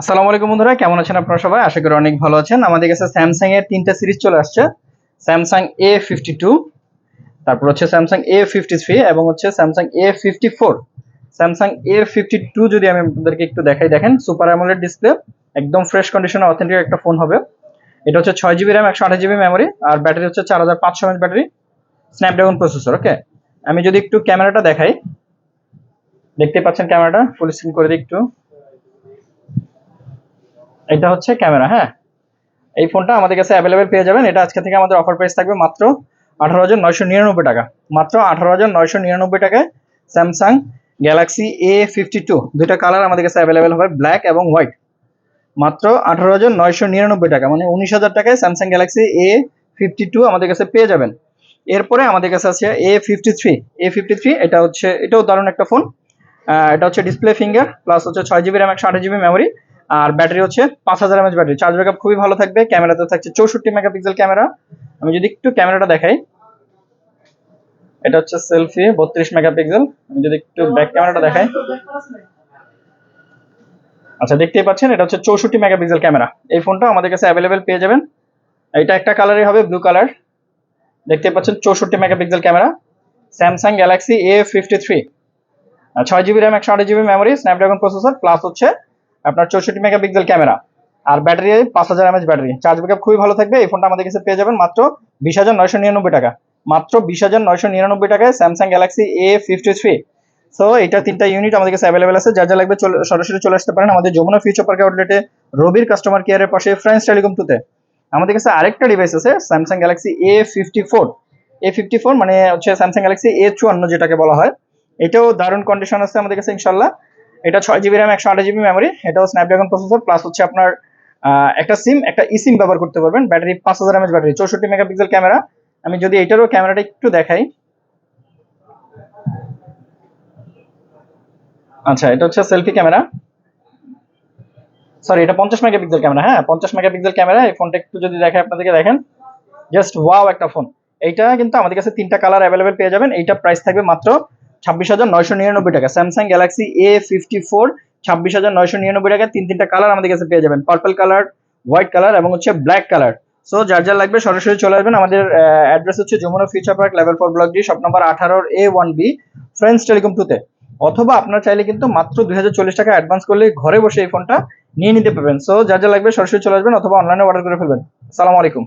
আসসালামু আলাইকুম বন্ধুরা, কেমন আছেন আপনারা সবাই? আশা করি অনেক ভালো আছেন। আমাদের কাছে স্যামসাং এর তিনটা সিরিজ চলে আসছে। স্যামসাং এ ফিফটি টু তারপর হচ্ছে স্যামসাং এ ফিফটি থ্রি এবং হচ্ছে Samsung A fifty four Samsung A fifty two যদি আমি আপনাদেরকে একটু দেখাই, দেখেন সুপার অ্যামোলেড ডিসপ্লে একদম ফ্রেশ কন্ডিশনে অথেন্টিক একটা ফোন হবে। এটা হচ্ছে ছয় জিবি র্যাম একশো আঠাশ জিবি মেমোরি আর ব্যাটারি হচ্ছে চার হাজার পাঁচশো mAh battery Snapdragon processor okay আমি যদি একটু ক্যামেরাটা দেখাই, দেখতে পাচ্ছেন ক্যামেরাটা? ফুল স্ক্রিন করে দিই একটু। এটা হচ্ছে ক্যামেরা হ্যাঁ? এই ফোনটা আমাদের কাছে অ্যাভেলেবেল পেয়ে যাবেন। এটা আজকে থেকে আমাদের অফার প্রাইস থাকবে মাত্র আঠারো হাজার নয়শো নিরানব্বই টাকা। মাত্র আঠারো হাজার নয়শো নিরানব্বই টাকায় Samsung Galaxy A fifty two দুইটা কালার আমাদের কাছে অ্যাভেলেবেল হবে ব্ল্যাক এবং হোয়াইট মাত্র আঠারো হাজার নয়শো নিরানব্বই টাকা মানে উনিশ হাজার টাকায় Samsung Galaxy A fifty two আমাদের কাছে পেয়ে যাবেন। এরপরে আমাদের কাছে আছে A fifty three A fifty three এটা হচ্ছে, এটাও দারুণ একটা ফোন এটা হচ্ছে ডিসপ্লে ফিঙ্গার প্লাস হচ্ছে ছয় জিবি র্যাম একশো আঠাশ জিবি মেমোরি আর ব্যাটারি হচ্ছে পাঁচ হাজার এমএচ ব্যাটারি। চার্জ ব্যাকআপ খুবই ভালো থাকবে, ক্যামেরাতে থাকছে চৌষট্টি মেগাপিক্সেল ক্যামেরা। আমি যদি একটু ক্যামেরাটা দেখাই, এটা হচ্ছে সেলফি বত্রিশ মেগাপিক্সেল আমি যদি একটু ব্যাক ক্যামেরাটা দেখাই। আচ্ছা দেখতেই পাচ্ছেন, এটা হচ্ছে চৌষট্টি মেগাপিক্সেল ক্যামেরা। এই ফোনটা আমাদের কাছে অ্যাভেলেবেল পেয়ে যাবেন। এটা একটা কালারই হবে ব্লু কালার দেখতে পাচ্ছেন, চৌষট্টি megapixel camera. Samsung Galaxy A fifty three ছয় জিবি র্যাম একশো আট GB memory Snapdragon processor plus হচ্ছে আপনার চৌষট্টি মেগাপিক্সেল ক্যামেরা। আর ব্যাটারি পাঁচ হাজার এমএচ ব্যাটারি। চার্জ ব্যাকআপ খুবই ভালো থাকবে। এই ফোনটা আমাদের কাছে পেয়ে যাবেন মাত্র বিশ হাজার নয়শো নিরানব্বই টাকা। মাত্র বিশ হাজার নয়শো নিরানব্বই টাকায় Samsung Galaxy A fifty three so এটা তিনটা ইউনিট আমাদের কাছে অ্যাভেলেবেল আছে। যা যা লাগবে সরাসরি চলে আসতে পারেন আমাদের যমুনা ফিউচার পার্ক আউটলেটে রবির কাস্টমার কেয়ারের পাশে ফ্রেন্স টেলিকম টুতে আমাদের কাছে আরেকটা ডিভাইস আছে Samsung Galaxy A fifty four A fifty four মানে হচ্ছে স্যামসাং গ্যালাক্সি এ চুয়ান্ন যেটাকে বলা হয়। এটাও দারুণ কন্ডিশন আছে আমাদের কাছে ইনশাল্লাহ এটা ছয় জিবি র্যাম একশো আঠাশ জিবি মেমোরি এটাও স্ন্যাপড্রাগন প্রসেসর প্লাস হচ্ছে আপনার একটা সিম একটা ই সিম ব্যবহার করতে পারবেন। ব্যাটারি পাঁচ হাজার এমএচ ব্যাটারি, চৌষট্টি মেগাপিক্সেল ক্যামেরা আমি যদি এটারও ক্যামেরাটা একটু দেখাই। আচ্ছা এটা হচ্ছে সেলফি ক্যামেরা সরি এটা পঞ্চাশ মেগাপিক্সেল ক্যামেরা হ্যাঁ পঞ্চাশ মেগাপিক্সেল ক্যামেরা এই ফোনটা একটু যদি দেখে আপনাদেরকে, দেখেন। জাস্ট ওয়াও একটা ফোন এইটা কিন্তু আমাদের কাছে তিনটা কালার অ্যাভেলেবেল পেয়ে যাবেন। এইটা প্রাইস থাকবে মাত্র ছাব্বিশ হাজার নয়শো নিরানব্বই টাকা। Samsung Galaxy A fifty four ছাব্বিশ হাজার নয়শো নিরানব্বই টাকা তিন তিনটা কালার আমাদের কাছে পেয়ে যাবেন। পার্পল কালার হোয়াইট কালার এবং হচ্ছে ব্ল্যাক কালার সো যার যার লাগবে সরাসরি চলে আসবেন। আমাদের অ্যাড্রেস হচ্ছে Jamuna future park level four block D shop number আঠারোর A one B friends telecom টুতে অথবা আপনার চাইলে কিন্তু মাত্র দুই হাজার চল্লিশ টাকা অ্যাডভান্স করলে ঘরে বসে এই ফোনটা নিয়ে নিতে পারবেন। সো যার যা লাগবে সরাসরি চলে আসবেন অথবা অনলাইনে অর্ডার করে ফেলবেন। আসসালামু আলাইকুম।